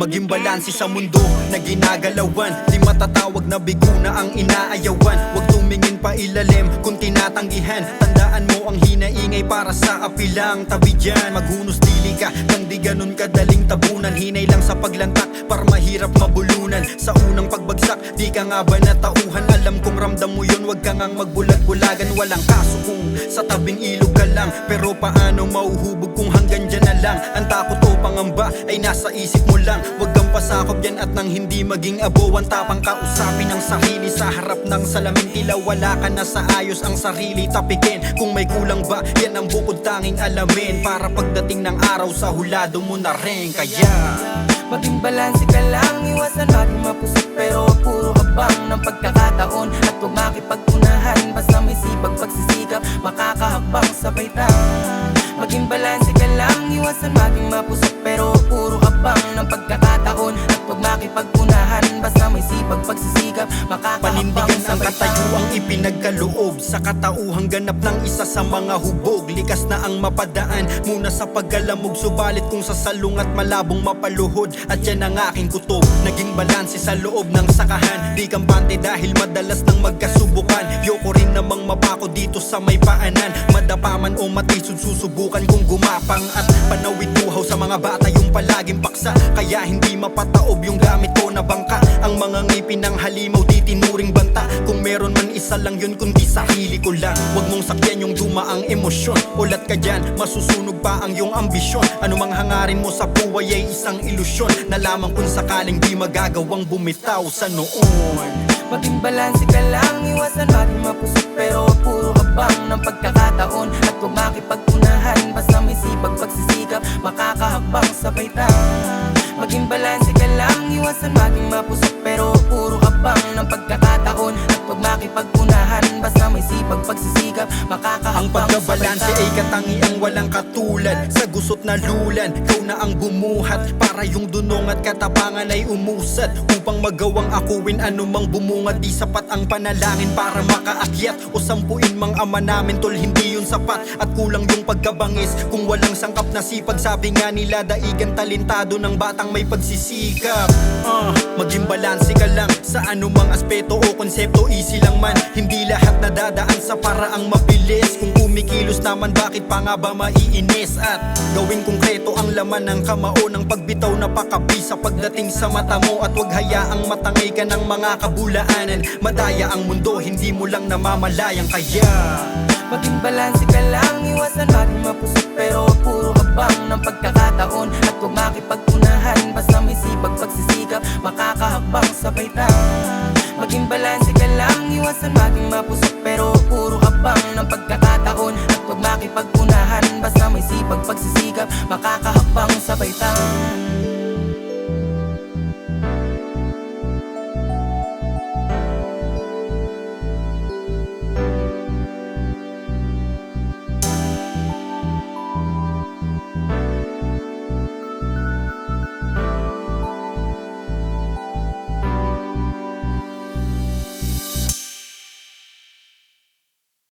Maging balanse sa mundo na ginagalawan. Di matatawag na bigo na ang inaayawan. Huwag tumingin pa ilalim kung tinatanggihan. Tandaan mo ang hinaingay para sa apilang Tabi dyan, maghunos dili ka Nang di ganun kadaling tabunan. Hinay lang sa paglantak para mahirap mabulunan. Sa unang pagbagsak, di ka nga ba natauhan? Alam kong ramdam mo yun, wag ka ngang magbulag-bulagan. Walang kaso kung sa tabing ilog ka lang. Pero paano mauhubog kung hanggang dyan na lang? Ang takot pangamba ay nasa isip mo lang. Wag kang pasakop yan at nang hindi maging abo Ang tapang kausapin ang sarili sa harap ng salamin. Tila wala ka na sa ayos ang sarili tapikin. Kung may kulang ba, yan ang bukod tanging alamin. Para pagdating ng araw sa hulado mo na rin. Kaya Maging balanse ka lang, iwasan maging mapusok Pero puro habang ng pagkakataon At huwag makipagpunahan Basta may sipag pagsisikap Makakahabang sabay tang Maging balanse ka lang, iwasan maging mapusok. Pero puro habang ng pagkakataon. At huwag makipagpunahan Basta may sipag pagsisikap. Makakahabang Panindigan ang sabay katayuang ipinagkaloob. Sa katauhang ganap ng isa sa mga hubog Likas na ang mapadaan. Muna sa pagkalamog Subalit kung sa salungat malabong mapaluhod. At yan ang aking kutob Naging balanse sa loob ng sakahan. Di kampante dahil madalas nang magkasubukan. Yoko rin namang mapako dito sa may paanan. Madapaman o matisod susubukan kung gumapang At panawid tuhaw sa mga bata. Yung palaging paksa Kaya hindi mapataob yung gamit ko na bangka. Ang mga ngipin ng halimaw di tinuring banta. Kung meron man isa lang yun kundi sarili ko lang. Huwag mong sakyan yung dumaang emosyon. Ulat ka dyan, masusunog pa ang iyong ambisyon. Ano mang hangarin mo sa buhay ay isang ilusyon. Na lamang kung sakaling di magagawang bumitaw sa noon. Maging balanse ka lang, iwasan maging mapusok Pero puro habang ng pagkakataon At huwag makipagpunahan Basta may sipag pagsisikap Makakahabang sabay tang. Maging balanse ka lang, iwasan maging mapusok Ang pagkabalanse ay katangiang walang katulad. Sa gusot na lulan, ikaw na ang bumuhat. Para yung dunong at katapangan ay umusad. Upang magawang akuin anumang bumunga Di sapat ang panalangin para makaakyat. O sampuin mang ama namin tol hindi yun sapat. At kulang yung pagkabangis. Kung walang sangkap na sipag Sabi nga nila daigan talentado ng batang may pagsisikap Ah, Maging balanse ka lang Sa anumang aspeto o konsepto Easy lang man. Hindi lahat nadadaan sa paraang mabilis. Kung kumikilos naman bakit pa nga ba maiinis? At gawing konkreto ang laman ng kamao Ng pagbitaw na pakabisa pagdating sa mata mo. At wag hayaang matangay ka ng mga kabulaanan. Madaya ang mundo hindi mo lang namamalayang kaya Maging balanse ka lang, iwasan maging mapusok Pero puro habang ng pagkakataon At huwag makipagpunahan Basta may sipag pagsisikap balanse ka lang, iwasan maging mapusok Pero puro habang ng pagkakataon